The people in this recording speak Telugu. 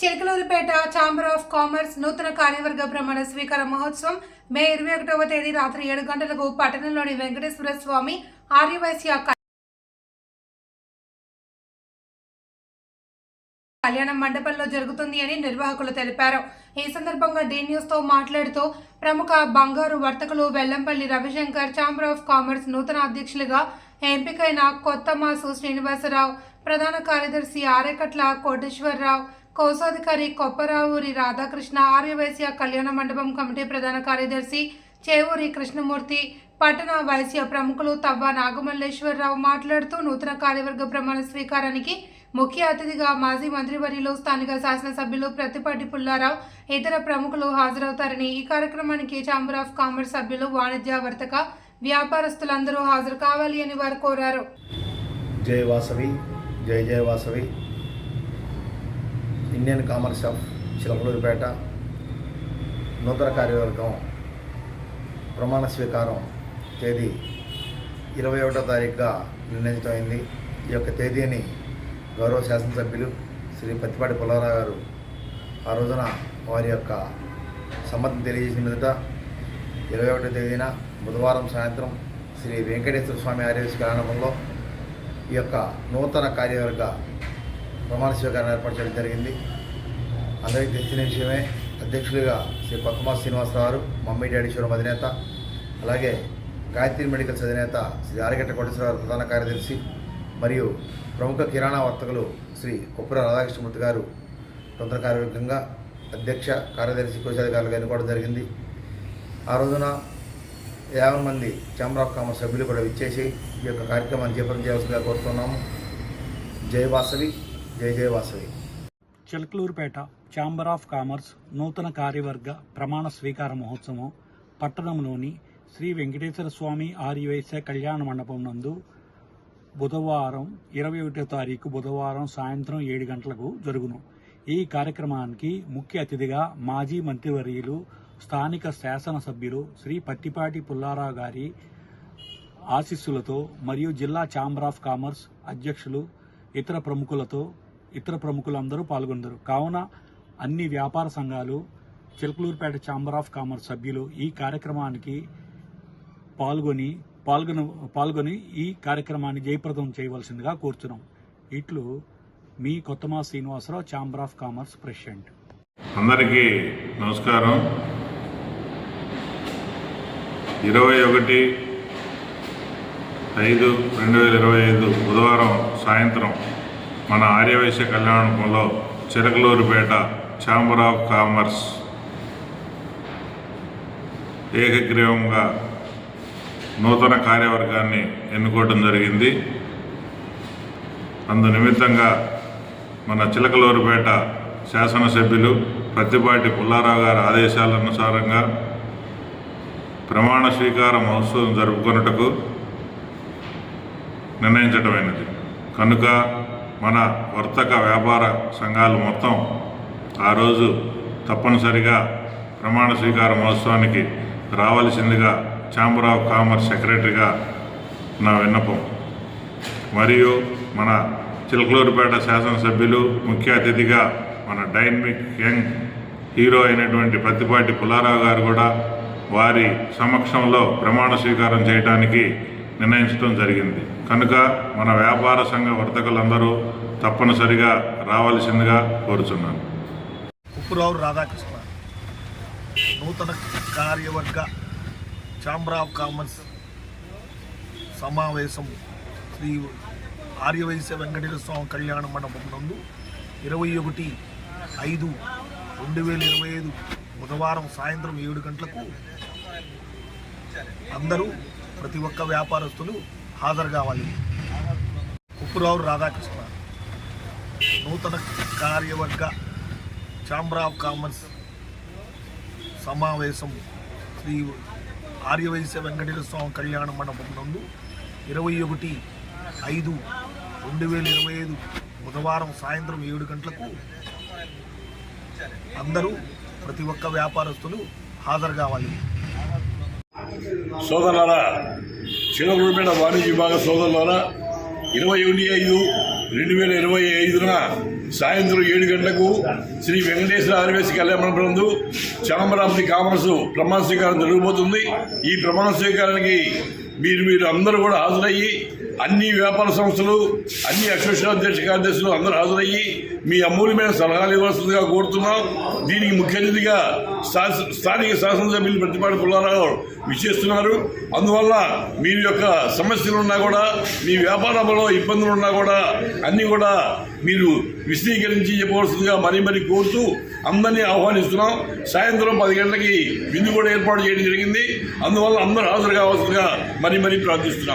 చిలకలూరిపేట ఛాంబర్ ఆఫ్ కామర్స్ నూతన కార్యవర్గ ప్రమాణ స్వీకార మహోత్సవం మే ఇరవై ఒకటవ తేదీ రాత్రి ఏడు గంటలకు పట్టణంలోని వెంకటేశ్వర స్వామి ఆర్యవైశ్య కళ్యాణ మండపంలో జరుగుతుంది అని నిర్వాహకులు తెలిపారు. ఈ సందర్భంగా డి న్యూస్తో మాట్లాడుతూ ప్రముఖ బంగారు వర్తకులు Vellampalli Ravishankar chamber of commerce నూతన అధ్యక్షులుగా ఎంపికైన కొత్త మాసు శ్రీనివాసరావు ప్రధాన కార్యదర్శి ఆరేకట్ల కోటేశ్వరరావు కోశాధికారి కొప్పరావూరి రాధాకృష్ణ ఆర్యవైశ్య కళ్యాణ మండపం కమిటీ ప్రధాన కార్యదర్శి చేవూరి కృష్ణమూర్తి పట్టణ వైశ్య ప్రముఖులు తవ్వ నాగమల్లేశ్వరరావు మాట్లాడుతూ నూతన కార్యవర్గ ప్రమాణ స్వీకారానికి ముఖ్య అతిథిగా మాజీ మంత్రివర్యులు స్థానిక శాసనసభ్యులు ప్రతిపాటి పుల్లారావు ఇతర ప్రముఖులు హాజరవుతారని ఈ కార్యక్రమానికి ఛాంబర్ ఆఫ్ కామర్స్ సభ్యులు వాణిజ్య వర్తక వ్యాపారస్తులందరూ హాజరు కావాలి అని వారు కోరారు. జై వాసవి జై జయ Vasavi. Indian commerce of Chilakaluripet నూతన కార్యవర్గం ప్రమాణ స్వీకారం తేదీ ఇరవై ఒకటో తారీఖుగా నిర్ణయించమైంది ఈ యొక్క తేదీని గౌరవ శాసనసభ్యులు శ్రీ పత్తిపాటి పుల్లారావు గారు ఆ రోజున వారి యొక్క సమ్మతిని తెలియజేసిన మీదట ఇరవై ఒకటో తేదీన బుధవారం సాయంత్రం శ్రీ వెంకటేశ్వర స్వామి ఆర్యస్ కళ్యాణంలో ఈ యొక్క నూతన కార్యవర్గ ప్రమాణ స్వీకారం ఏర్పాటు చేయడం జరిగింది. అందరికీ తెలిసిన విషయమే అధ్యక్షులుగా శ్రీ కొత్తమా శ్రీనివాసరావు గారు మమ్మీ డాడీశ్వరం అధినేత అలాగే గాయత్రి మెడికల్స్ అధినేత శ్రీ ఆరగట్ట కోటేశ్వరరావు ప్రధాన కార్యదర్శి మరియు ప్రముఖ కిరాణా వర్తకులు శ్రీ కొప్పుర రాధాకృష్ణమూర్తి గారు తొందర కార్యవర్గంగా అధ్యక్ష కార్యదర్శి కోశాధికారులుగా ఎన్నుకోవడం జరిగింది. ఆ రోజున యాభై మంది ఛాంబర్ ఆఫ్ కామర్స్ సభ్యులు కూడా విచ్చేసి ఈ యొక్క కార్యక్రమాన్ని చేపట్టం చేయాల్సిందిగా కోరుతున్నాము. జయ వాసవి. జై జయ Vasavi Chilakaluripet chamber of commerce నూతన కార్యవర్గ ప్రమాణ స్వీకార మహోత్సవం పట్టణంలోని శ్రీ వెంకటేశ్వర స్వామి ఆర్యవైశ్య కళ్యాణ మండపం నందు బుధవారం ఇరవై ఒకటో తారీఖు బుధవారం సాయంత్రం ఏడు గంటలకు జరుగును. ఈ కార్యక్రమానికి ముఖ్య అతిథిగా మాజీ మంత్రివర్యులు స్థానిక శాసనసభ్యులు శ్రీ పట్టిపాటి పుల్లారావు గారి ఆశీస్సులతో మరియు జిల్లా ఛాంబర్ ఆఫ్ కామర్స్ అధ్యక్షులు ఇతర ప్రముఖులతో ఇతర ప్రముఖులందరూ పాల్గొన్నారు కావున అన్ని వ్యాపార సంఘాలు చిలకలూరుపేట ఛాంబర్ ఆఫ్ కామర్స్ సభ్యులు ఈ కార్యక్రమానికి పాల్గొని పాల్గొన పాల్గొని ఈ కార్యక్రమాన్ని జయప్రదం చేయవలసిందిగా కోరుతున్నాం ఇట్లు మీ కొత్తమా Srinivasarao chamber of commerce president. అందరికీ నమస్కారం. ఇరవై ఒకటి ఐదు రెండు వేల ఇరవై ఐదు బుధవారం సాయంత్రం మన ఆర్యవైశ్య కళ్యాణంలో చిరకలూరుపేట ఛాంబర్ ఆఫ్ కామర్స్ ఏకగ్రీవంగా నూతన కార్యవర్గాన్ని ఎన్నుకోవడం జరిగింది. అందు నిమిత్తంగా మన చిలకలూరుపేట శాసనసభ్యులు ప్రతిపాటి పుల్లారావు గారి ఆదేశాల అనుసారంగా ప్రమాణ స్వీకార మహోత్సవం జరుపుకొనుటకు నిర్ణయించటమైనది. కనుక మన వర్తక వ్యాపార సంఘాలు మొత్తం ఆ రోజు తప్పనిసరిగా ప్రమాణ స్వీకార మహోత్సవానికి రావలసిందిగా ఛాంబర్ ఆఫ్ కామర్స్ సెక్రటరీగా నా విన్నపం. మరియు మన చిలకలూరుపేట శాసనసభ్యులు ముఖ్య అతిథిగా మన డైనమిక్ యంగ్ హీరో అయినటువంటి ప్రతిపాటి పుల్లారావు గారు కూడా వారి సమక్షంలో ప్రమాణ స్వీకారం చేయడానికి నిర్ణయించడం జరిగింది. కనుక మన వ్యాపార సంఘ వర్తకులందరూ తప్పనిసరిగా రావాల్సిందిగా కోరుచున్నాను. ఉప్పురావు రాధాకృష్ణ నూతన కార్యవర్గ ఛాంబర్ ఆఫ్ కామర్స్ సమావేశం శ్రీ ఆర్యవైశ్య వెంకటేశ్వర స్వామి కళ్యాణ మండపం నందు ఇరవై ఒకటి ఐదు రెండు వేల ఇరవై ఐదు బుధవారం సాయంత్రం ఏడు గంటలకు అందరూ ప్రతి ఒక్క వ్యాపారస్తులు హాజరు కావాలి. ఉప్పురావు రాధాకృష్ణ నూతన కార్యవర్గ ఛాంబర్ ఆఫ్ కామర్స్ సమావేశం శ్రీ ఆర్యవైశ్య వెంకటేశ్వర స్వామి కళ్యాణ మండపం నందు ఇరవై ఒకటి ఐదు రెండు వేల ఇరవై ఐదు బుధవారం సాయంత్రం ఏడు గంటలకు అందరూ ప్రతి ఒక్క వ్యాపారస్తులు హాజరు కావాలి. సోదరులారా చిలకలూరుపేట వాణిజ్య విభాగ సోదరులారా ఇరవై ఒకటి ఐదు రెండు వేల ఇరవై ఐదున సాయంత్రం ఏడు గంటలకు శ్రీ వెంకటేశ్వర ఆర్వేసి కళ్యాణ మండపందు ఛాంబర్ ఆఫ్ ది కామర్స్ ప్రమాణ స్వీకారం జరగబోతుంది. ఈ ప్రమాణ స్వీకారానికి మీరు మీరు అందరూ కూడా హాజరయ్యి అన్ని వ్యాపార సంస్థలు అన్ని అసోసియేషన్ అధ్యక్ష కార్యదర్శులు అందరూ హాజరయ్యి మీ అమూల్యమైన సలహాలు ఇవ్వాల్సిందిగా కోరుతున్నాం. దీనికి ముఖ్య అతిథిగా స్థానిక శాసనసభ్యులు ప్రతిపాటి పుల్లారావు విచ్చేస్తున్నారు. అందువల్ల మీ యొక్క సమస్యలు ఉన్నా కూడా మీ వ్యాపారంలో ఇబ్బందులు ఉన్నా కూడా అన్నీ కూడా మీరు విశదీకరించి చెప్పవలసిందిగా మరీ మరీ కోరుతూ అందరినీ ఆహ్వానిస్తున్నాం. సాయంత్రం పది గంటలకి విందు కూడా ఏర్పాటు చేయడం జరిగింది. అందువల్ల అందరూ హాజరు కావాల్సిందిగా మరీ మరీ ప్రార్థిస్తున్నాం.